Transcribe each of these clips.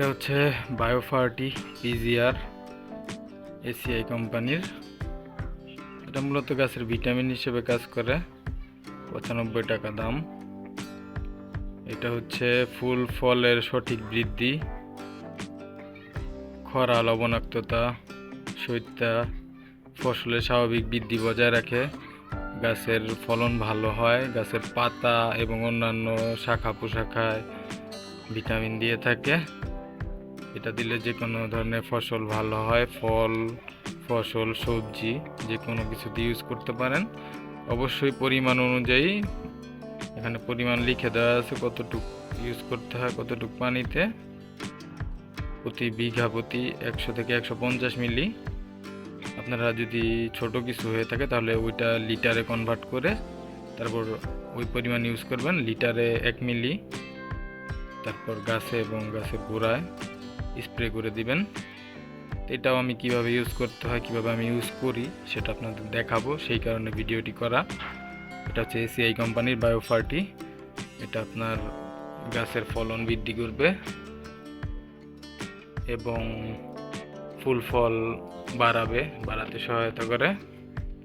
এটা হচ্ছে বায়োফার্টি PGR ACI কোম্পানির। এটা মূলত গাছের ভিটামিন হিসেবে কাজ করে, পঁচানব্বই টাকা দাম। এটা হচ্ছে ফুল ফলের সঠিক বৃদ্ধি, খরা, লবণাক্ততা, শৈত্যা, ফসলের স্বাভাবিক বৃদ্ধি বজায় রাখে, গাছের ফলন ভালো হয়, গাছের পাতা এবং অন্যান্য শাখা পোশাখায় ভিটামিন দিয়ে থাকে। এটা দিলে যে কোনো ধরনের ফসল ভালো হয়, ফল, ফসল, সবজি, যে কোনো কিছু দিয়ে ইউজ করতে পারেন। অবশ্যই পরিমাণ অনুযায়ী এখানে পরিমাণ লিখে দেওয়া আছে কতটুক ইউজ করতে হয়, কতটুক পানিতে। প্রতি বিঘা প্রতি একশো থেকে একশো পঞ্চাশ মিলি। আপনারা যদি ছোট কিছু হয়ে থাকে তাহলে ওইটা লিটারে কনভার্ট করে তারপর ওই পরিমাণ ইউজ করবেন লিটারে এক মিলি। তারপর গাছে এবং গাছে গোড়ায় স্প্রে করে দিবেন। এটাও আমি কীভাবে ইউজ করতে হয়, কীভাবে আমি ইউজ করি, সেটা আপনাদের দেখাবো। সেই কারণে ভিডিওটি করা। এটা হচ্ছে এসিআই কোম্পানির বায়োফার্টি এটা আপনার গাছের ফলন বৃদ্ধি করবে এবং ফুল ফল বাড়াবে, বাড়াতে সহায়তা করে।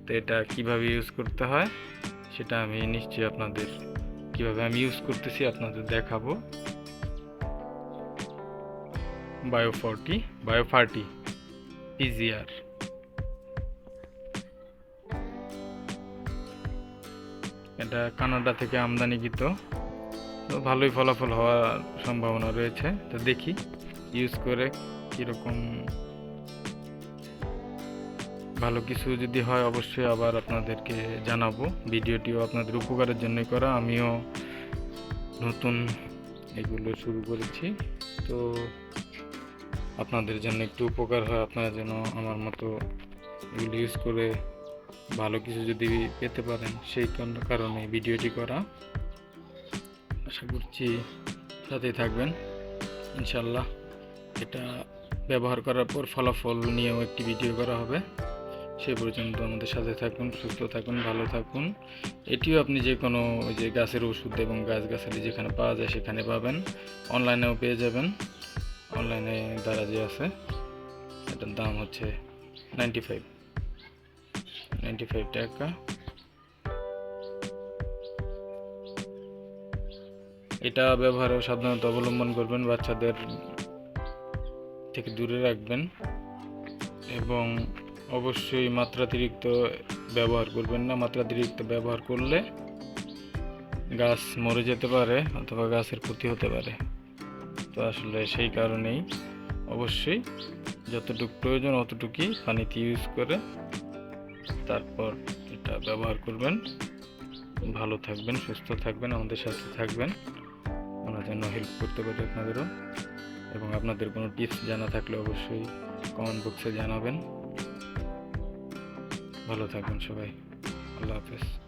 তো এটা কীভাবে ইউজ করতে হয়, সেটা আমি নিশ্চয়ই আপনাদের, কীভাবে আমি ইউজ করতেছি আপনাদের দেখাবো। বায়োফর্টি বায়োফার্টি পিজিআর। এটা কানাডা থেকে আমদানিকৃত তো ভালোই ফলাফল হওয়ার সম্ভাবনা রয়েছে। তো দেখি ইউজ করে কীরকম ভালো কিছু যদি হয় অবশ্যই আবার আপনাদেরকে জানাব। ভিডিওটিও আপনাদের উপকারের জন্যই করা। আমিও নতুন এগুলো শুরু করেছি। তো আপনাদের জন্য একটু উপকার হয়, আপনারা যেন আমার মতো এগুলো ইউজ করে ভালো কিছু যদি পেতে পারেন, সেই কারণ- ভিডিওটি করা। আশা করছি সাথেই থাকবেন। ইনশাল্লাহ এটা ব্যবহার করার পর ফলাফল নিয়েও একটি ভিডিও করা হবে। সে পর্যন্ত আমাদের সাথে থাকুন, সুস্থ থাকুন, ভালো থাকুন। এটিও আপনি যে কোনো ওই যে গাছের ওষুধ এবং গাছ গাছালি যেখানে পাওয়া যায় সেখানে পাবেন। অনলাইনেও পেয়ে যাবেন। অনলাইনে দ্বারা যে আছে। এটার দাম হচ্ছে নাইনটি ফাইভ নাইনটি ফাইভ টাকা। এটা ব্যবহারেও সাবধানতা অবলম্বন করবেন, বাচ্চাদের থেকে দূরে রাখবেন এবং অবশ্যই মাত্রাতিরিক্ত ব্যবহার করবেন না। মাত্রাতিরিক্ত ব্যবহার করলে গাছ মরে যেতে পারে অথবা গাছের ক্ষতি হতে পারে। তো আসলে সেই কারণেই অবশ্যই যতটুকু প্রয়োজন অতটুকুই পানিতে ইউজ করে তারপর এটা ব্যবহার করবেন। ভালো থাকবেন, সুস্থ থাকবেন, আমাদের সাথে থাকবেন। আমরা যেন হেল্প করতে পারি আপনাদেরও। এবং আপনাদের কোনো টিপস জানা থাকলে অবশ্যই কমেন্ট বক্সে জানাবেন। ভালো থাকবেন সবাই। আল্লাহ হাফেজ।